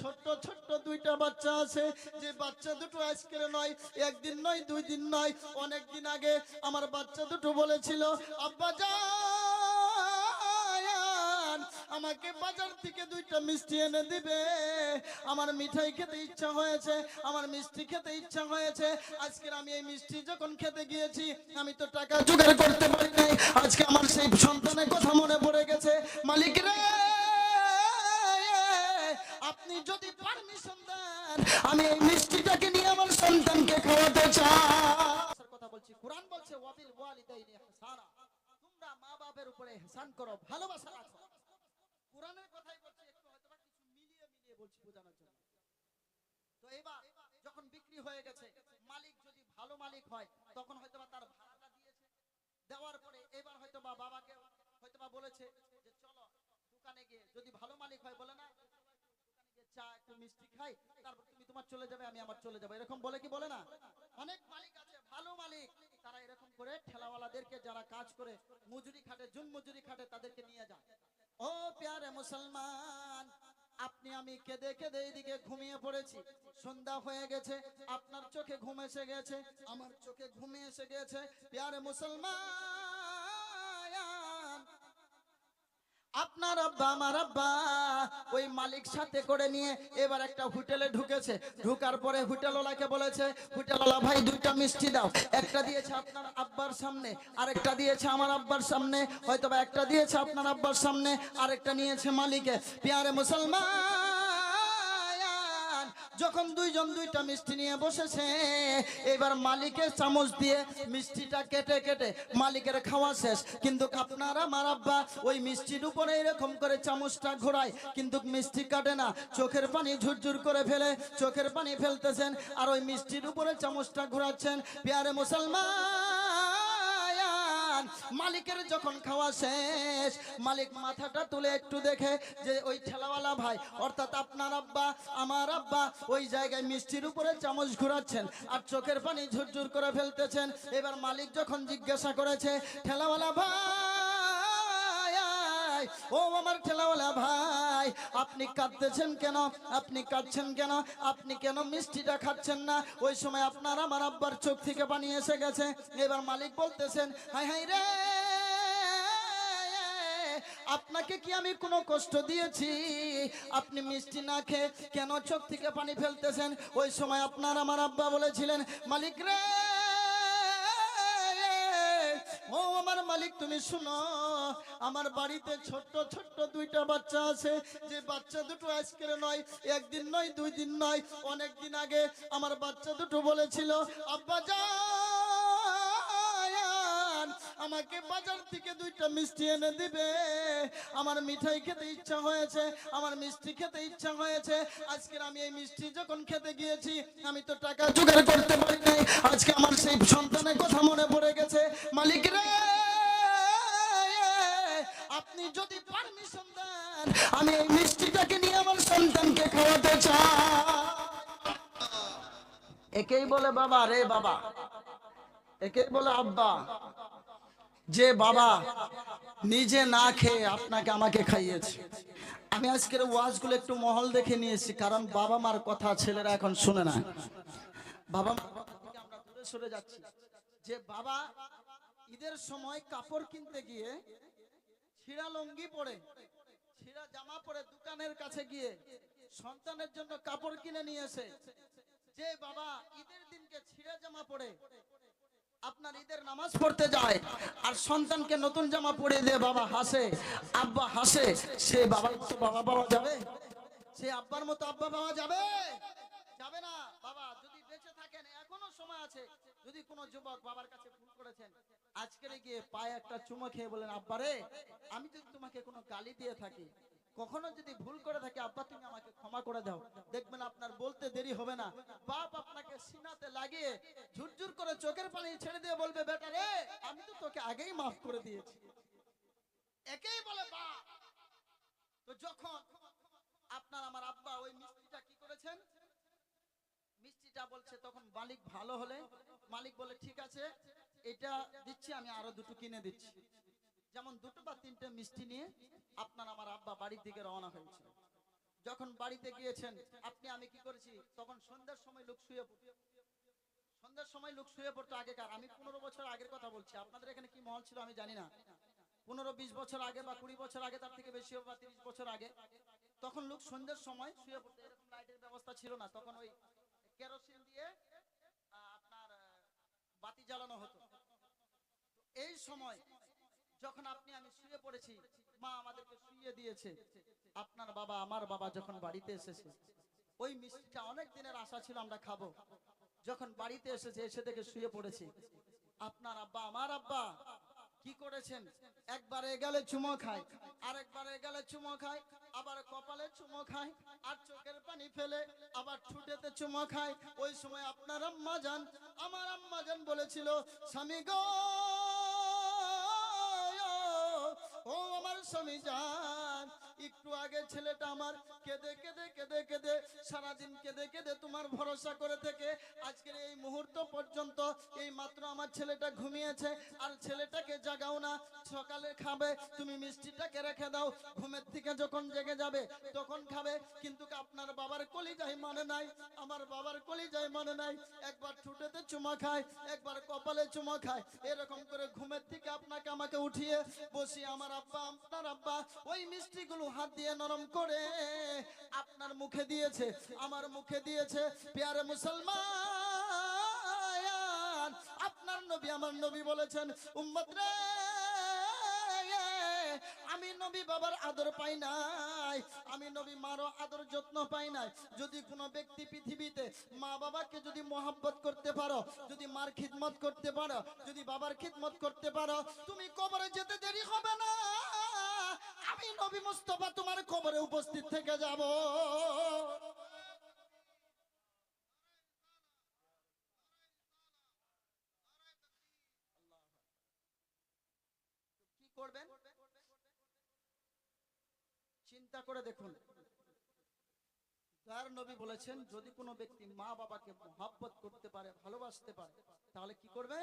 ছোট্ট ছোট্ট দুইটা বাচ্চা আছে। যে বাচ্চা দুটো আজকের নয়, একদিন নয়, দুই দিন নয় অনেক দিন আগে আমার বাচ্চা দুটো বলেছিল, আব্বা যান, আমাকে বাজার থেকে দুইটা মিষ্টি এনে দিবে। আমার মিঠাই খেতে ইচ্ছা হয়েছে, আমার মিষ্টি খেতে ইচ্ছা হয়েছে। আজকের আমি এই মিষ্টি যখন খেতে গিয়েছি, আমি তো টাকা জোগাড় করতে পারি নাই। আজকে আমার সেই সন্তানের কথা মনে পড়ে গেছে, মালিক রে! আমি এই মিষ্টিটাকে নিয়ে আমার সন্তানকে খাওয়াতে চাই। কথা বলছি। কোরআন বলছে, ওয়াবিল ওয়ালিদাইনি ইহসানা। তোমরা মা বাবার উপরে ইহসান করো, ভালোবাসা রাখো। কোরআনের কথাই বলছি, একটু হয়তো কিছু মিলিয়ে মিলিয়ে বলছি বোঝানোর জন্য। তো এবার, যখন বিক্রি হয়ে গেছে, মালিক যদি ভালো মালিক হয়, তখন হয়তো তার ভাড়াটা দিয়েছে। দেওয়ার পরে এবার হয়তো বাবাকে হয়তো বলেছে যে, চলো, দোকানে গিয়ে যদি ভালো মালিক হয়, বলে না চা, একটু মিষ্টি খাই, তারপর তুমি তোমার চলে যাবে, আমি আমার চলে যাব। এরকম বলে কি বলে না? অনেক মালিক আছে, ভালো মালিক। তারা এরকম করে ঠেলাওয়ালাদেরকে যারা কাজ করে, মজুরি খাটে মজুরি খাটে, তাদেরকে নিয়ে যায়। ও প্যারে মুসলমান, আপনি আমি কেঁদে কেঁদে এইদিকে ঘুমিয়ে পড়েছি। সন্ধ্যা হয়ে গেছে, আপনার চোখে ঘুম এসে গেছে, আমার চোখে ঘুমে এসে গেছে। প্যারে মুসলমান আপনার আব্বা, আমার আব্বা, ওই মালিক সাথে করে নিয়ে এবার একটা হোটেলে ঢুকেছে। ঢুকার পরে হোটেলওয়ালাকে বলেছে, হোটেলওয়ালা ভাই, দুইটা মিষ্টি দাও। একটা দিয়েছে আপনার আব্বার সামনে, আরেকটা দিয়েছে আমার আব্বার সামনে, হয়তোবা একটা দিয়েছে আপনার আব্বার সামনে, আরেকটা নিয়েছে মালিকে। পেয়ারে মুসলমান যখন দুইজন দুইটা মিষ্টি নিয়ে বসেছে, এবার মালিকের চামচ দিয়ে মিষ্টিটা কেটে কেটে মালিকের খাওয়া শেষ। কিন্তু আপনারা আমার আব্বা, ওই মিষ্টির উপরে এরকম করে চামচটা ঘোরায়, কিন্তু মিষ্টি কাটে না। চোখের পানি ঝুরঝুর করে ফেলে, চোখের পানি ফেলতেছেন, আর ওই মিষ্টির উপরে চামচটা ঘোরাচ্ছেন। পেয়ারে মুসলমান মালিকের যখন খাওয়া শেষ, মালিক মাথাটা তুলে একটু দেখে যে ওই ঠেলাওয়ালা ভাই, অর্থাৎ আপনার আব্বা, আমার আব্বা, ওই জায়গায় মিষ্টির উপরে চামচ ঘুরাচ্ছেন আর চোখের পানি ঝুরঝুর করে ফেলতেছেন। এবার মালিক যখন জিজ্ঞাসা করেছে, ঠেলাওয়ালা ভাই ও আমার ঠেলাওয়ালা ভাই, আপনি কাঁদতেছেন কেন? আপনি কাঁদছেন কেন? আপনি কেন মিষ্টিটা খাচ্ছেন না? ওই সময় আপনার আমার আব্বার চোখ থেকে পানি এসে গেছে। এবার মালিক বলতেছেন, হাই হাই রে, আপনাকে কি আমি কোনো কষ্ট দিয়েছি? আপনি মিষ্টি না খেয়ে কেন চোখ থেকে পানি ফেলতেছেন? ওই সময় আপনার আমার আব্বা বলেছিলেন, মালিক রে, ও আমার মালিক, তুমি শুনো আমার বাড়িতে ছোট্ট ছোট্ট দুইটা বাচ্চা আছে। যে বাচ্চা দুটো আজকের নয়, একদিন নয়, দুই দিন নয়, অনেক দিন আগে আমার বাচ্চা দুটো বলেছিল, আব্বা যান, আমাকে বাজার থেকে দুইটা মিষ্টি এনে দিবে। আমার মিঠাই খেতে ইচ্ছা হয়েছে, আমার মিষ্টি খেতে ইচ্ছা হয়েছে। আজকের আমি এই মিষ্টি যখন খেতে গিয়েছি, আমি তো টাকা জোগাড় করতে পারি নাই আজকে আমার সেই সন্তানের কথা মনে পড়ে গেছে। মালিক রে আপনি যদি পারমিশন দেন, আমি এই মিষ্টিটাকে নিয়ে আমার সন্তানকে খাওয়াতে চাই। একেই বলে বাবা রে বাবা। একেই বলে আব্বা। যে বাবা নিজে না খেয়ে আপনাকে আমাকে খাইয়েছে। আমি আজকের ওয়াজগুলো একটু মহল দেখে নিয়েছি, কারণ বাবা মার কথা ছেলেরা এখন শুনে না। বাবা মার আমরা সরে যাচ্ছি। যে বাবা ঈদের সময় কাপড় কিনতে গিয়ে ছিঁড়া লঙ্গি পরে, ছিঁড়া জামা পরে দোকানের কাছে গিয়ে সন্তানের জন্য কাপড় কিনে নিয়েছে যে বাবা ঈদের দিনকে ছিঁড়া জামা পরে আপনার ঈদের নামাজ পড়তে যায়, আর সন্তানকে নতুন জামা পরিয়ে দিয়ে বাবা হাসে, আব্বা হাসে, সে বাবার তো বাবা পাওয়া যাবে? সে আব্বার মতো আব্বা পাওয়া যাবে? যাবে না। বাবা, যদি বেঁচে থাকেন, এখনও সময় আছে। যদি কোনো যুবক বাবার কাছে ভুল করেছেন আজকের গিয়ে পায়ে একটা চুমো খেয়ে বলেন আব্বারে আমি যদি তোমাকে কোনো গালি দিয়ে থাকি, কখনো যদি ভুল করে থাকে, আব্বা তুমি আমাকে ক্ষমা করে দাও। দেখবেন আপনার বলতে দেরি হবে না। বাপ আপনাকে সিনাতে লাগিয়ে ঝুরঝুর করে চোখের পানি ছেড়ে দিয়ে বলবে, বেটা রে, আমি তো তোকে আগেই মাফ করে দিয়েছি। একেই বলে বাপ। তো যখন আপনার আমার আব্বা ওই মিষ্টিটা কি করেছেন? মিষ্টিটা বলছে, তখন মালিক ভালো হলে? মালিক বলে ঠিক আছে এটা দিচ্ছি আমি, আরও দুটো কিনে দিচ্ছি। যেমন দুটো বা তিনটে মিষ্টি নিয়ে আপনার আমার আব্বা বাড়ির দিকে রওনা হয়েছে যখন বাড়িতে গিয়েছেন, আপনি, আমি কি করেছি, তখন সন্ধ্যার সময় লোক শুয়ে সন্ধ্যার সময় লোক শুয়ে পড়তো আগেকার। আমি পনেরো বছর আগের কথা বলছি। আপনাদের এখানে কি মহল ছিল আমি জানি না। পনেরো, বিশ বছর আগে বা কুড়ি বছর আগে, তার থেকে বেশি বা তিরিশ বছর আগে, তখন লোক সন্ধ্যার সময় শুয়ে পড়তো। এরকম লাইটের ব্যবস্থা ছিল না। তখন ওই কেরোসিন দিয়ে আপনার বাতি জ্বালানো হতো। এই সময় যখন আপনি, আমি শুয়ে পড়েছি, মা আমাদেরকে শুয়ে দিয়েছে। আপনার বাবা, আমার বাবা যখন বাড়িতে এসেছে, ওই মিষ্টিটা অনেক দিনের আশা ছিল আমরা খাব। যখন বাড়িতে এসেছে, এসে থেকে শুয়ে পড়েছি। আপনার আব্বা, আমার আব্বা, কি করেছেন? একবার গেলে চুমো খায়, আরেকবার গেলে চুমো খায়, আবার কপালে চুমো খায়, আর চোখের পানি ফেলে আবার ঠুটেতে চুমো খায়। ওই সময় আপনার আম্মা যান আমার আম্মা যান বলেছিল, স্বামী গো ও আমার স্বামী যান একটু আগে ছেলেটা আমার কেঁদে কেঁদে কেঁদে সারাদিন কেঁদে কেঁদে তোমার ভরসা করে থেকে। আজকের এই মুহূর্ত পর্যন্ত এই মাত্র আমার ছেলেটা ঘুমিয়েছে, আর ছেলেটাকে জাগাও না, সকালে খাবে, তুমি মিষ্টিটাকে রেখে দাও, ঘুমের থেকে যখন জেগে যাবে তখন খাবে, কিন্তু আপনার বাবার কলি যাই মানে নাই, আমার বাবার কলি যাই মানে নাই। একবার ঠুটেতে চুমা খায়, একবার কপালে চুমা খায়, এরকম করে ঘুমের থেকে আপনাকে আমাকে উঠিয়ে বসি আমার আব্বা, আপনার আব্বা, ওই মিষ্টিগুলো হাত দিয়ে নরম করে আপনার মুখে দিয়েছে। আমার মুখে দিয়েছে, পেয়ারে মুসলমান, আপনার নবী আমার নবী বলেছেন, উম্মত রে, আমি নবী বাবার আদর পাই নাই, আমি নবী মারও আদর যত্ন পাই নাই। যদি কোনো ব্যক্তি পৃথিবীতে মা বাবাকে যদি মোহাব্বত করতে পারো, যদি মার খিদমত করতে পারো, যদি বাবার খিদমত করতে পারো, তুমি কবরে যেতে দেরি হবে না। আমি নবী মুস্তফা তোমার কবরে উপস্থিত থেকে যাব কি করবেন? চিন্তা করে দেখুন। তার নবী বলেছেন, যদি কোনো ব্যক্তি মা বাবাকে মহাব্বত করতে পারে, ভালোবাসতে পারে, তাহলে কি করবে?